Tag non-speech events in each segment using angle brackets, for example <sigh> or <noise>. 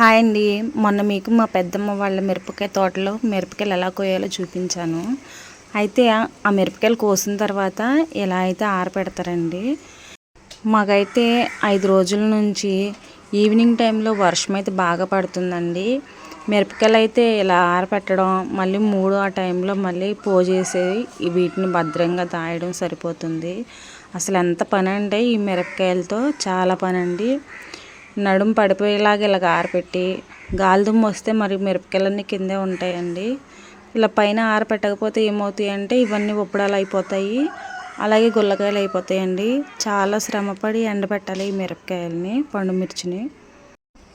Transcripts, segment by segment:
Hi అండి. మొన్న మీకు మా పెద్దమ్మ వాళ్ళ మిరపకాయ తోటలో మిరపకాయలు ఎలా కోయాలో చూపించాను. అయితే ఆ- మిరపకాయలు కోసిన తర్వాత ఎలా అయితే ఆరపెడతారండి. మాకైతే ఐదు రోజుల నుంచి ఈవినింగ్ టైంలో వర్షం అయితే బాగా పడుతుందండి. మిరపకాయలు అయితే ఇలా ఆరపెట్టడం మళ్ళీ మూడు ఆ టైంలో మళ్ళీ పోజేసి వీటిని భద్రంగా దాయడం సరిపోతుంది. అసలు ఎంత పని అంటే ఈ మిరపకాయలతో చాలా పని అండి నడుము పడిపోయేలాగా ఇలాగ ఆరపెట్టి గాలి దుమ్ము వస్తే మరి మిరపకాయలన్నీ కిందే ఉంటాయండి. ఇలా పైన ఆరపెట్టకపోతే ఏమవుతాయి అంటే ఇవన్నీ ఉప్పడాలు అయిపోతాయి. అలాగే గుల్లకాయలు అయిపోతాయండి. చాలా శ్రమపడి ఎండబెట్టాలి ఈ మిరపకాయలని పండు మిర్చిని.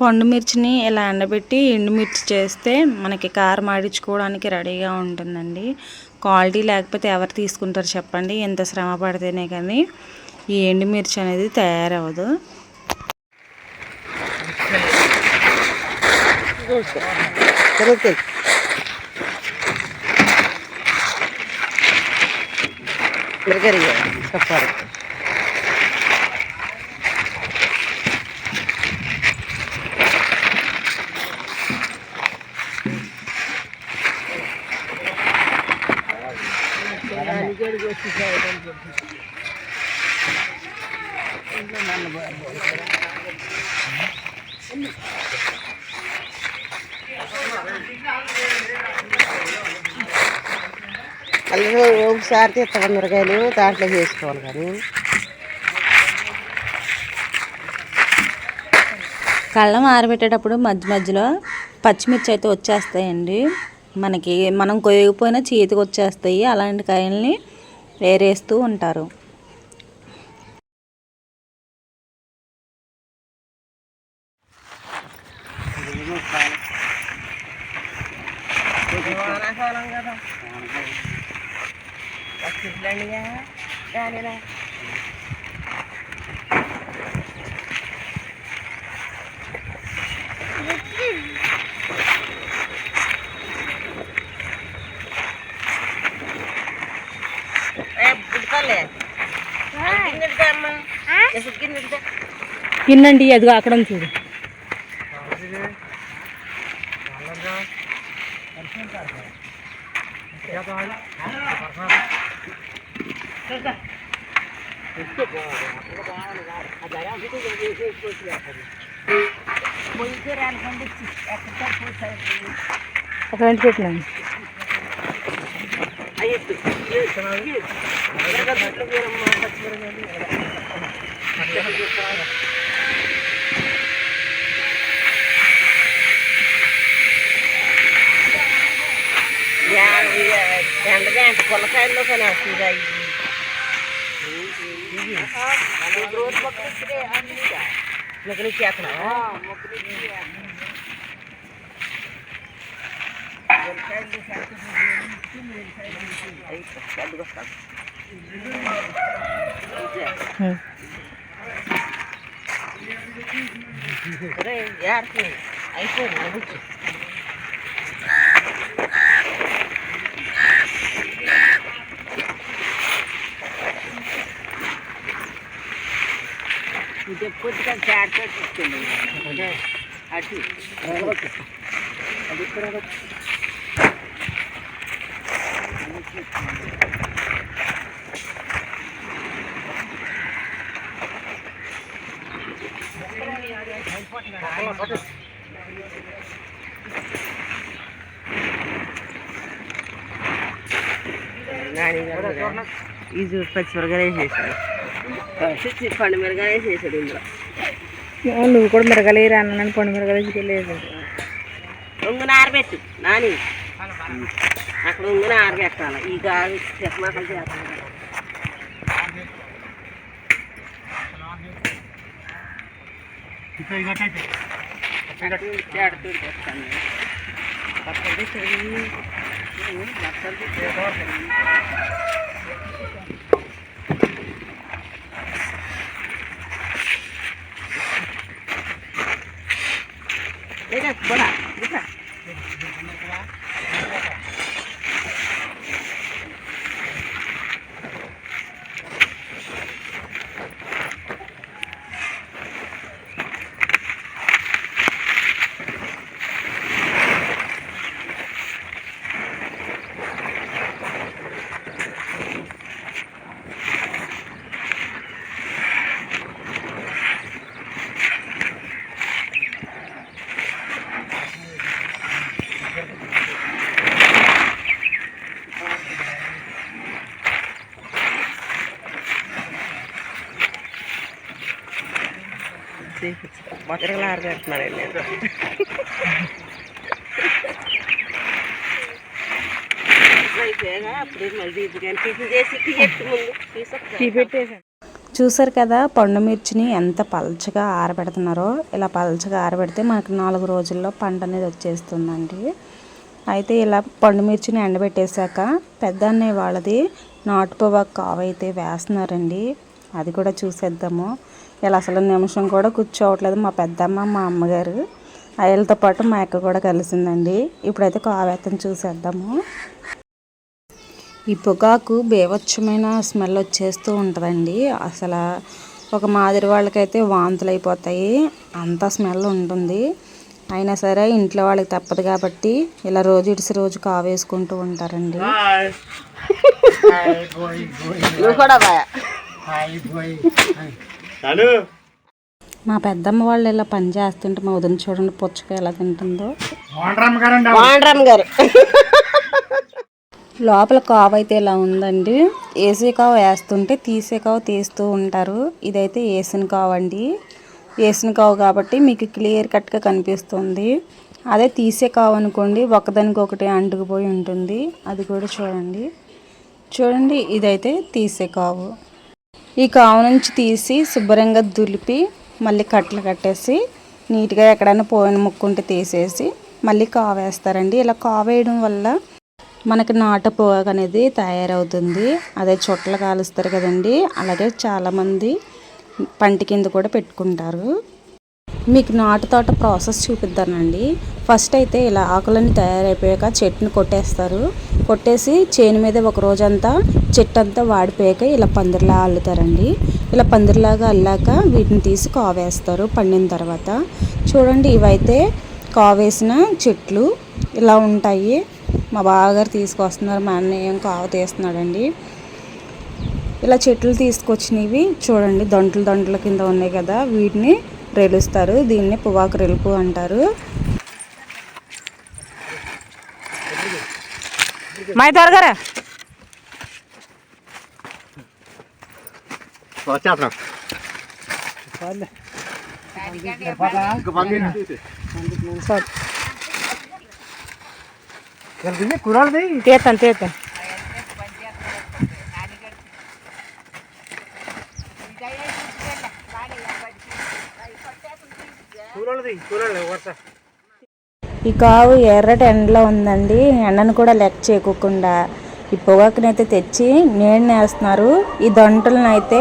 పండు మిర్చిని ఇలా ఎండబెట్టి ఎండుమిర్చి చేస్తే మనకి కారం ఆడించుకోవడానికి రెడీగా ఉంటుందండి. క్వాలిటీ లేకపోతే ఎవరు తీసుకుంటారు చెప్పండి. ఎంత శ్రమ పడితేనే కానీ ఈ ఎండుమిర్చి అనేది తయారవ్వదు. Pero qué? Gregorio. Thank you. అందులో ఒకసారి తీస్తాం మిరగాయలు దాంట్లో చేసుకోవాలి కానీ. కళ్ళం ఆరబెట్టేటప్పుడు మధ్య మధ్యలో పచ్చిమిర్చి అయితే వచ్చేస్తాయండి. మనకి మనం కొయ్యకపోయినా చేతికి వచ్చేస్తాయి. అలాంటి కాయల్ని వేరేస్తూ ఉంటారు. కదా వచ్చిందండిగా దానిలా పుట్టుకోలే గిన్నెడుగా అమ్మ ఎసురు గిన్నెడుగా ఇన్నండి అదిగో అక్కడ ఉంది చూడు ఒక వెంట పెట్టినాను ఎండగా ఎంత పుల్లకాయల్లో కానీ వస్తుందా नकली चेक ना अरे यार ऐसे ఇది కొద్దిగా జాగ్రత్త తీసుకెళ్ళి అటు అది ఇక్కడ ఇది పచ్చిమిరగానే చేశాడు పండు మిరగానే చేశాడు ఇందులో. నువ్వు కూడా మిరగలేరు అన్నాను పండు మిరగలేసి లేదు ఉంగున ఆరబెట్టు నాని. అక్కడ ఉంగున ఆరబెట్టాలి. ఈ గాలి చెక్కమాకలు చేస్తాను. లేదా ఎట్టు చూసారు కదా పండు మిర్చిని ఎంత పలచగా ఆరబెడుతున్నారో? ఇలా పలచగా ఆరబెడితే మనకు నాలుగు రోజుల్లో పంట అనేది వచ్చేస్తుందండి. అయితే ఇలా పండు మిర్చిని ఎండబెట్టేశాక పెద్ద అన్నయ్య వాళ్ళది నాటు కావైతే వేస్తున్నారండి. అది కూడా చూసేద్దాము. ఇలా అసలు నిమిషం కూడా కూర్చోవట్లేదు మా పెద్దమ్మ మా అమ్మగారు. అయ్యలతో పాటు మా అక్క కూడా కలిసిందండి. ఇప్పుడైతే కావేతను చూసేద్దాము. ఈ పొగాకు బేవచ్చమైన స్మెల్ వచ్చేస్తూ ఉంటుందండి. అసలు ఒక మాదిరి వాళ్ళకైతే వాంతులు అయిపోతాయి. అంత స్మెల్ ఉంటుంది. అయినా సరే ఇంట్లో వాళ్ళకి తప్పదు కాబట్టి ఇలా రోజు ఇడిసి రోజు కావేసుకుంటూ ఉంటారండి. కూడా <laughs> బాయ్ మా పెద్దమ్మ వాళ్ళు ఇలా పని చేస్తుంటే మా వదిన చూడండి పుచ్చకాయ ఎలా తింటుందో. వాండ్రమ్ గారు. లోపల కావ అయితే ఇలా ఉందండి. ఏసీ కావ వేస్తుంటే తీసే కావ తీస్తూ ఉంటారు. ఇదైతే వేసిన కావ అండి. వేసిన కావ కాబట్టి మీకు క్లియర్ కట్గా కనిపిస్తుంది. అదే తీసే కావ అనుకోండి ఒకదానికి ఒకటి అంటుకుపోయి ఉంటుంది. అది కూడా చూడండి. చూడండి ఇదైతే తీసే కావు. ఈ కావు నుంచి తీసి శుభ్రంగా దులిపి మళ్ళీ కట్టలు కట్టేసి నీట్గా ఎక్కడైనా పోయిన ముక్కుంటే తీసేసి మళ్ళీ కావేస్తారండి ఇలా కావేయడం వల్ల మనకి నాటు పొగాకు అనేది తయారవుతుంది. అదే చుట్టలు కాలుస్తారు కదండి. అలాగే చాలామంది పంట కింద కూడా పెట్టుకుంటారు. మీకు నాటు తోట ప్రాసెస్ చూపిద్దానండి. ఫస్ట్ అయితే ఇలా ఆకులన్నీ తయారైపోయాక చెట్టుని కొట్టేస్తారు. కొట్టేసి చేను మీద ఒక రోజంతా చెట్టు అంతా వాడిపోయాక ఇలా పందిరిలా అల్లుతారండి. ఇలా పందిరిలాగా అల్లాక వీటిని తీసి కావేస్తారు పండిన తర్వాత. చూడండి ఇవైతే కావేసిన చెట్లు ఇలా ఉంటాయి. మా బావగారు తీసుకొస్తున్నారు మా అన్నయ్యం కావ తీస్తున్నాడండి. ఇలా చెట్లు తీసుకొచ్చినవి చూడండి దంటలు దంటల కింద ఉన్నాయి కదా వీటిని రెలుస్తారు. దీన్ని పువ్వాకు రెలుపు అంటారు. మై త్వరగా వచ్చేస్తున్నాం. తీస్తాను తీస్తాను ఈ కావు ఎర్రటి ఎండలో ఉందండి. ఎండను కూడా లెక్క చేయకోకుండా ఈ పొగాకునైతే తెచ్చి నీళ్ళని వేస్తున్నారు. ఈ దొంటలను అయితే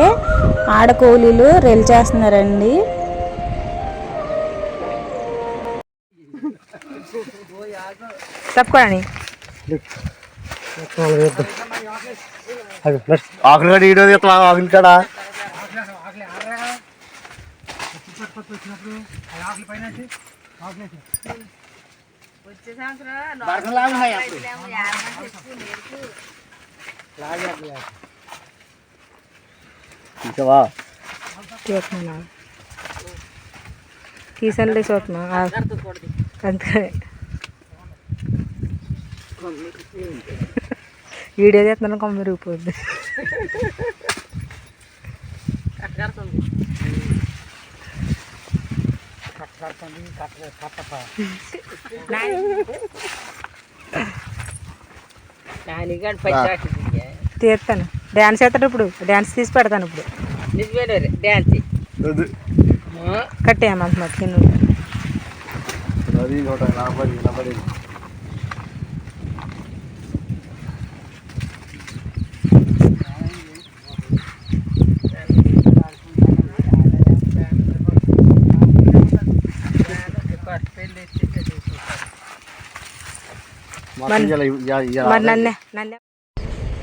ఆడ కూలీలు రెల్ చేస్తున్నారండి. తప్పుకోండి ఆకులు కూడా ఈడో తీస్తాం ఆకులు కాడ తీసావా తీస్తున్నా తీసండి చూస్తున్నా. అంతే. వీడియో చేస్తున్నాను కొమ్మ రూపోద్ది తీస్తాను డ్యాన్స్ చేస్తాడు ఇప్పుడు. డ్యాన్స్ తీసి పెడతాను ఇప్పుడు. డ్యాన్స్ కట్టేయమంత మట్టుకు నువ్వు అది నూట నలభై నలభై మరి నన్నే నన్నే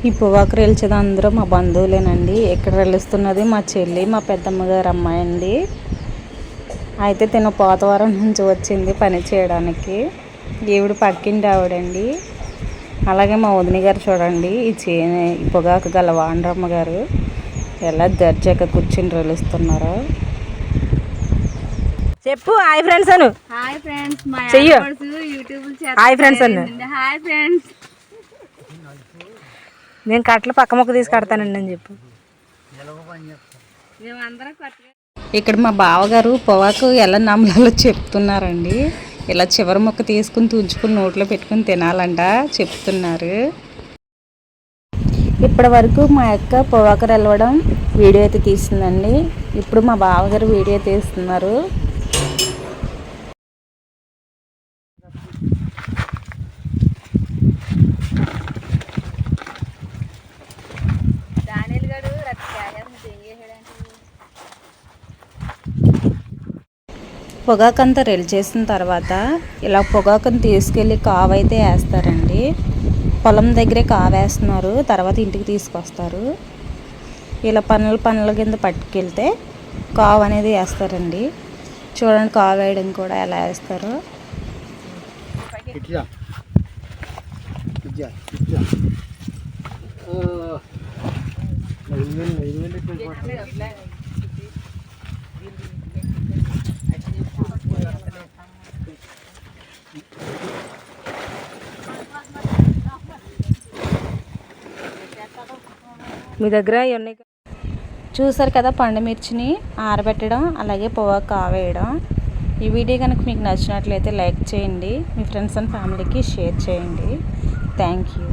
ఈ పొగాకు రెలిచేది అందరూ మా బంధువులేనండి. ఇక్కడ రెలుస్తున్నది మా చెల్లి మా పెద్దమ్మ గారు అమ్మాయి అండి. అయితే తిన పోతవరం నుంచి వచ్చింది పని చేయడానికి. ఈవిడ పక్కింటి ఆవిడండి. అలాగే మా వదిన గారు చూడండి ఈ చే పొగాకు గల వాండ్రమ్మ గారు ఎలా దర్జాగా కూర్చుని రెలుస్తున్నారో చెప్పు హాయ్ ఫ్రెండ్స్ అను. హాయ్ ఫ్రెండ్స్ మా చెయ్యు. యూట్యూబ్ హాయ్ ఫ్రెండ్స్ అన్న. Hi friends. నేను కట్టలు పక్క మొక్క తీసి కడతానండి అని చెప్పు. ఇక్కడ మా బావగారు పొగాకు ఎలా నమ్మలాలో చెప్తున్నారండి. ఇలా చివరి ముక్క తీసుకుని తుంచుకుని నోట్లో పెట్టుకుని తినాలంట చెప్తున్నారు. ఇప్పటి వరకు మా యొక్క పొగాకు రెలవడం వీడియో అయితే తీస్తుందండి ఇప్పుడు మా బావగారు వీడియో తీస్తున్నారు. పొగాకంతా రెడీ చేసిన తర్వాత ఇలా పొగాకుని తీసుకెళ్ళి కావైతే వేస్తారండి. పొలం దగ్గరే కావేస్తున్నారు తర్వాత ఇంటికి తీసుకొస్తారు. ఇలా పనుల పనుల కింద పట్టుకెళ్తే కావు అనేది వేస్తారండి. చూడండి కావు వేయడం కూడా ఎలా వేస్తారో. ఇట్లా ఇట్లా ఇట్లా మీ దగ్గర ఉన్నాయి చూసారు కదా పండు మిర్చిని ఆరబెట్టడం అలాగే పొగాకు ఆవేయడం ఈ వీడియో కనుక మీకు నచ్చినట్లయితే లైక్ చేయండి. మీ ఫ్రెండ్స్ అండ్ ఫ్యామిలీకి షేర్ చేయండి. Thank you.